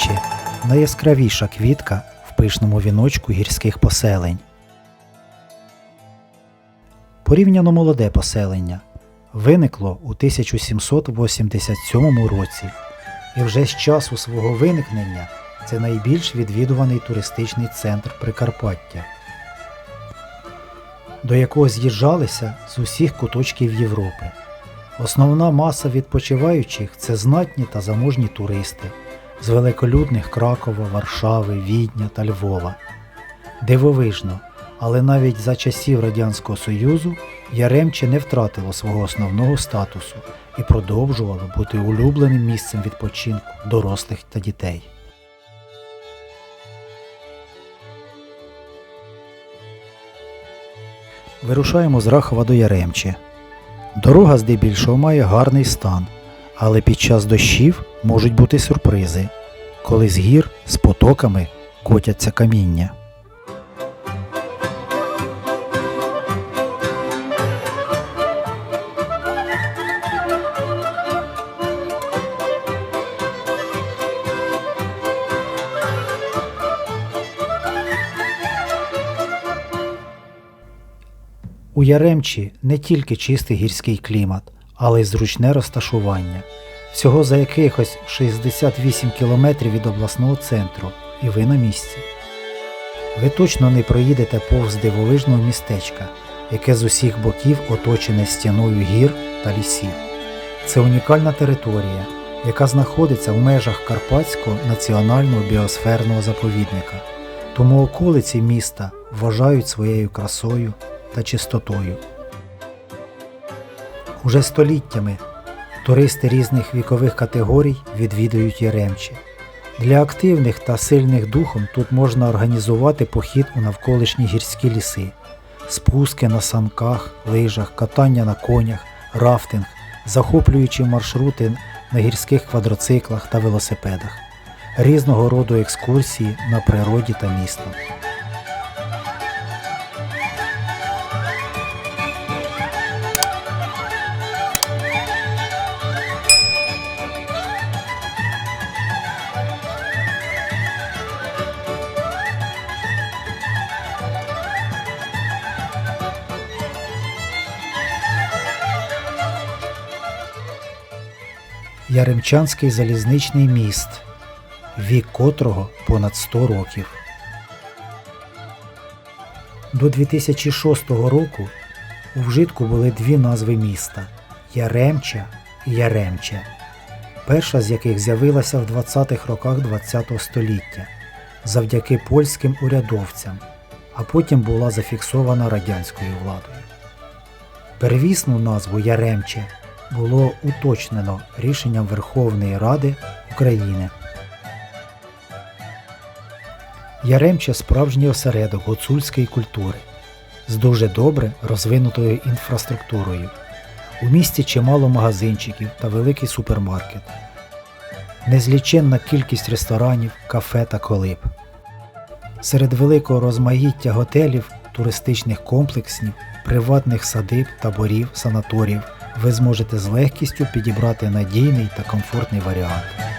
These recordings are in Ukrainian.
Яремче найяскравіша квітка в пишному віночку гірських поселень. Порівняно молоде поселення виникло у 1787 році, і вже з часу свого виникнення це найбільш відвідуваний туристичний центр Прикарпаття, до якого з'їжджалися з усіх куточків Європи. Основна маса відпочиваючих це знатні та заможні туристи з великолюдних Кракова, Варшави, Відня та Львова. Дивовижно, але навіть за часів Радянського Союзу Яремче не втратило свого основного статусу і продовжувало бути улюбленим місцем відпочинку дорослих та дітей. Вирушаємо з Рахова до Яремче. Дорога здебільшого має гарний стан, але під час дощів можуть бути сюрпризи, коли з гір з потоками котяться каміння. У Яремчі не тільки чистий гірський клімат, але й зручне розташування. Всього за якихось 68 кілометрів від обласного центру, і ви на місці. Ви точно не проїдете повз дивовижного містечка, яке з усіх боків оточене стіною гір та лісів. Це унікальна територія, яка знаходиться в межах Карпатського національного біосферного заповідника, тому околиці міста вважають своєю красою та чистотою. Уже століттями туристи різних вікових категорій відвідують Яремче. Для активних та сильних духом тут можна організувати похід у навколишні гірські ліси, спуски на санках, лижах, катання на конях, рафтинг, захоплюючі маршрути на гірських квадроциклах та велосипедах, різного роду екскурсії на природі та місто. Яремчанський залізничний міст, вік котрого понад 100 років. До 2006 року у вжитку були дві назви міста Яремча і Яремче, перша з яких з'явилася в 20-х роках ХХ століття завдяки польським урядовцям, а потім була зафіксована радянською владою. Первісну назву Яремче було уточнено рішенням Верховної Ради України. Яремче справжній осередок гуцульської культури з дуже добре розвинутою інфраструктурою. У місті чимало магазинчиків та великий супермаркет, незліченна кількість ресторанів, кафе та колиб. Серед великого розмаїття готелів, туристичних комплексів, приватних садиб, таборів, санаторіїв ви зможете з легкістю підібрати надійний та комфортний варіант.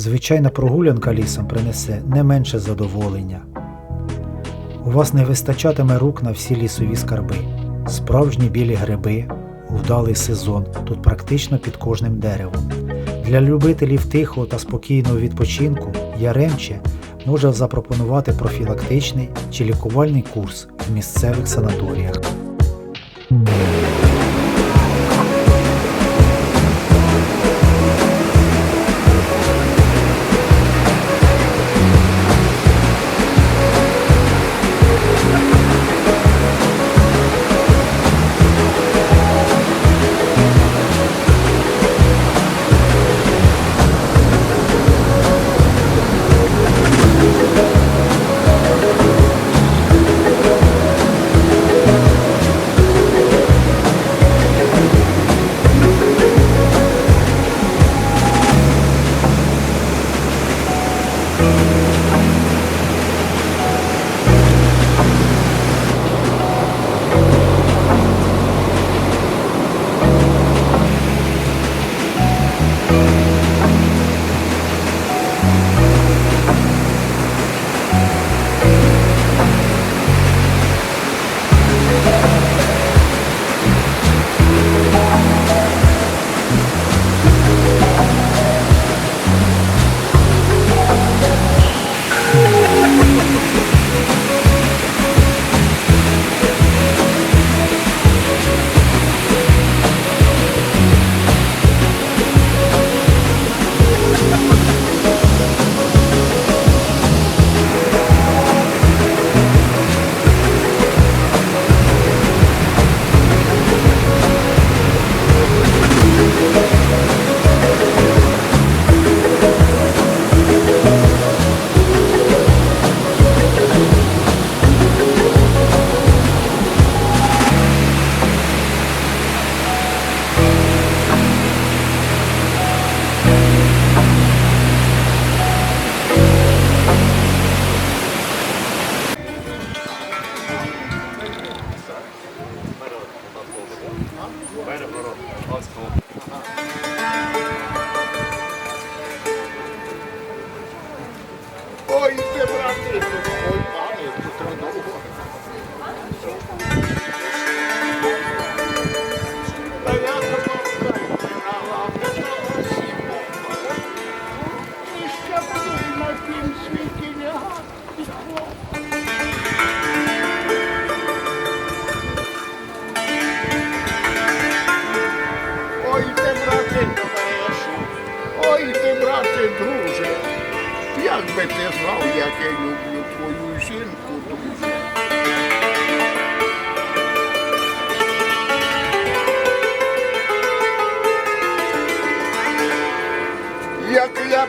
Звичайна прогулянка лісом принесе не менше задоволення. У вас не вистачатиме рук на всі лісові скарби, справжні білі гриби, вдалий сезон тут практично під кожним деревом. Для любителів тихого та спокійного відпочинку Яремче може запропонувати профілактичний чи лікувальний курс в місцевих санаторіях.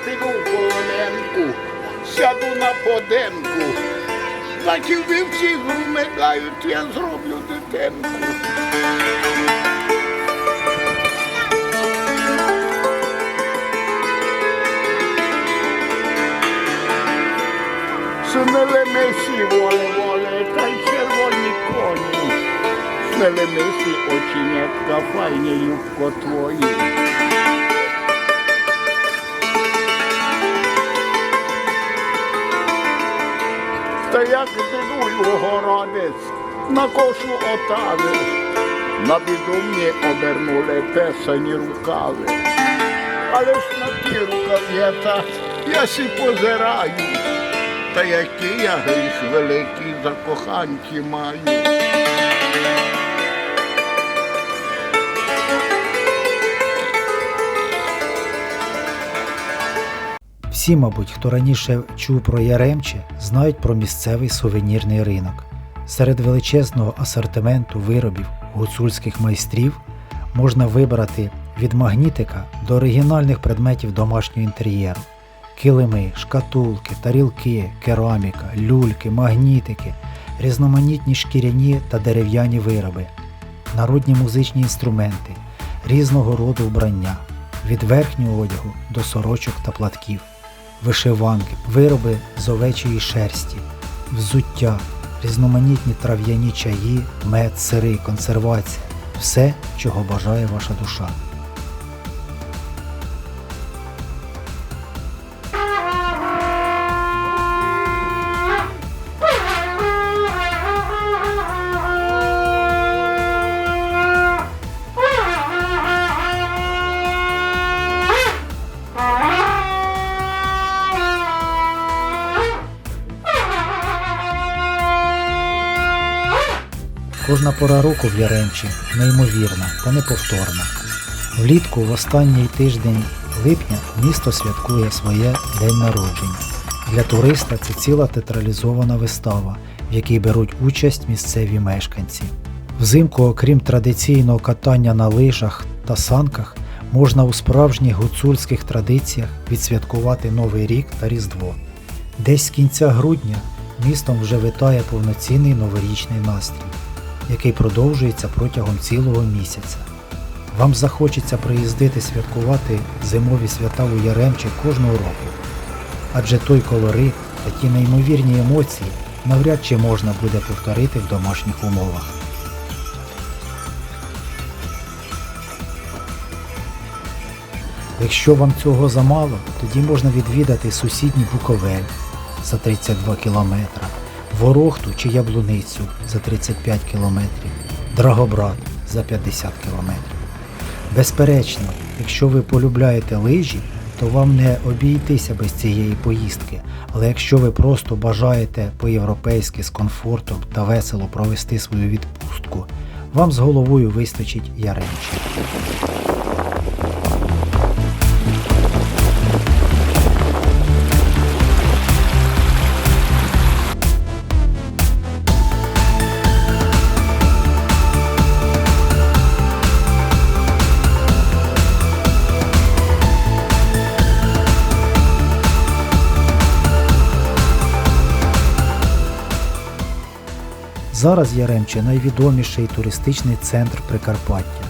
Як я піду в полоненку, сяду на поденку, значить вівці зрумикають, я зроблю дитинку. Смели мисі воле воле, та й червоні коні. Смели мисі оченятка, файні любко твої. Та як піду городець, на кошу отави, на біду мені обернули песані рукави. Але ж на ті рукав'ята я сі позираю, та який я гріх великий за коханці маю. Всі, мабуть, хто раніше чув про Яремче, знають про місцевий сувенірний ринок. Серед величезного асортименту виробів гуцульських майстрів можна вибрати від магнітика до оригінальних предметів домашнього інтер'єру: килими, шкатулки, тарілки, кераміка, люльки, магнітики, різноманітні шкіряні та дерев'яні вироби, народні музичні інструменти, різного роду вбрання, від верхнього одягу до сорочок та платків вишиванки, вироби з овечої шерсті, взуття, різноманітні трав'яні чаї, мед, сири, консервація все, чого бажає ваша душа. Кожна пора року в Яремчі неймовірна та неповторна. Влітку в останній тиждень липня місто святкує своє день народження. Для туриста це ціла театралізована вистава, в якій беруть участь місцеві мешканці. Взимку, окрім традиційного катання на лижах та санках, можна у справжніх гуцульських традиціях відсвяткувати Новий рік та Різдво. Десь з кінця грудня містом вже витає повноцінний новорічний настрій, який продовжується протягом цілого місяця. Вам захочеться приїздити святкувати зимові свята у Яремчі кожного року, адже той колорит та ті неймовірні емоції навряд чи можна буде повторити в домашніх умовах. Якщо вам цього замало, тоді можна відвідати сусідній Буковель за 32 кілометра, Ворохту чи Яблуницю за 35 кілометрів, Драгобрат за 50 кілометрів. Безперечно, якщо ви полюбляєте лижі, то вам не обійтися без цієї поїздки. Але якщо ви просто бажаєте по-європейськи з комфортом та весело провести свою відпустку, вам з головою вистачить Яремчі. Зараз Яремче найвідоміший туристичний центр Прикарпаття.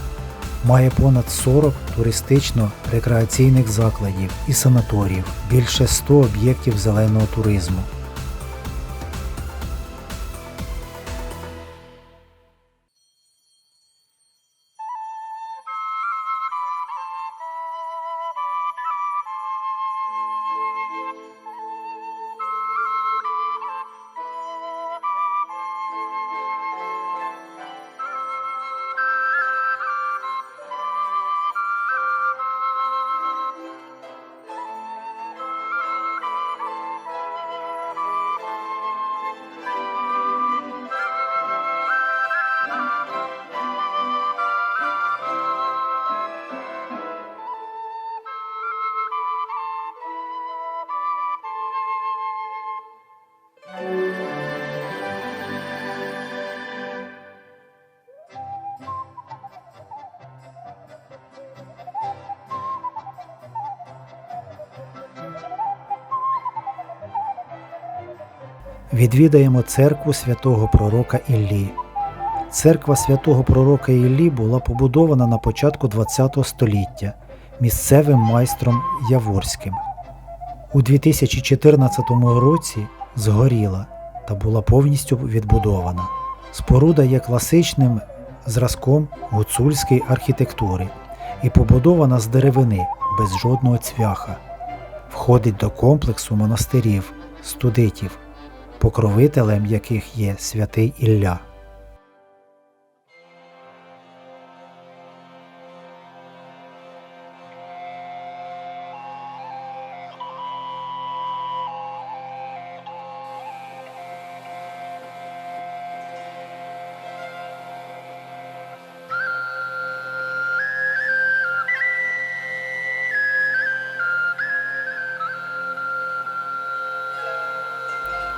Має понад 40 туристично-рекреаційних закладів і санаторіїв, більше 100 об'єктів зеленого туризму. Відвідаємо церкву святого пророка Іллі. Церква святого пророка Іллі була побудована на початку ХХ століття місцевим майстром Яворським. У 2014 році згоріла та була повністю відбудована. Споруда є класичним зразком гуцульської архітектури і побудована з деревини без жодного цвяха. Входить до комплексу монастирів, студитів, покровителем яких є святий Ілля.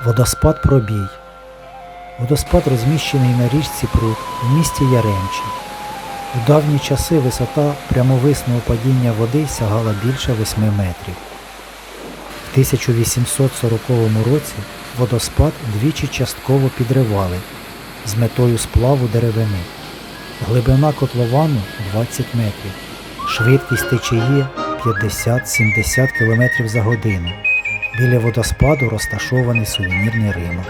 Водоспад Пробій. Водоспад розміщений на річці Прут в місті Яремчі. У давні часи висота прямовисного падіння води сягала більше 8 метрів. В 1840 році водоспад двічі частково підривали з метою сплаву деревини. Глибина котловану 20 метрів, швидкість течії 50-70 км за годину. Біля водоспаду розташований сувенірний ринок.